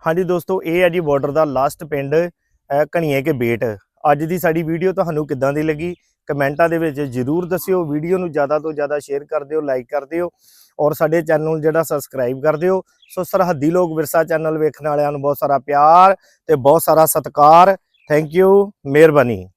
ਹਾਂਜੀ ਦੋਸਤੋ ਇਹ ਹੈ ਜੀ ਬਾਰਡਰ ਦਾ ਲਾਸਟ ਪਿੰਡ ਅਹ, ਘਣੀਏ ਕੇ ਬੇਟ। ਅੱਜ ਦੀ ਸਾਡੀ ਵੀਡੀਓ ਤੁਹਾਨੂੰ ਕਿੱਦਾਂ ਦੀ ਲੱਗੀ? ਕਮੈਂਟਾਂ ਦੇ ਵਿੱਚ ਜਰੂਰ ਦੱਸਿਓ। ਵੀਡੀਓ ਨੂੰ ਜ਼ਿਆਦਾ ਤੋਂ ਜ਼ਿਆਦਾ ਸ਼ੇਅਰ ਕਰ ਦਿਓ ਲਾਈਕ ਕਰ ਦਿਓ ਔਰ ਸਾਡੇ ਚੈਨਲ ਨੂੰ ਜਿਹੜਾ ਸਬਸਕ੍ਰਾਈਬ ਕਰ ਦਿਓ। ਸੋ ਸਰਹੱਦੀ ਲੋਕ ਵਿਰਸਾ ਚੈਨਲ ਵੇਖਣ ਵਾਲਿਆਂ ਨੂੰ ਬਹੁਤ ਸਾਰਾ ਪਿਆਰ ਤੇ ਬਹੁਤ ਸਾਰਾ ਸਤਿਕਾਰ। ਥੈਂਕ ਯੂ ਮਿਹਰਬਾਨੀ।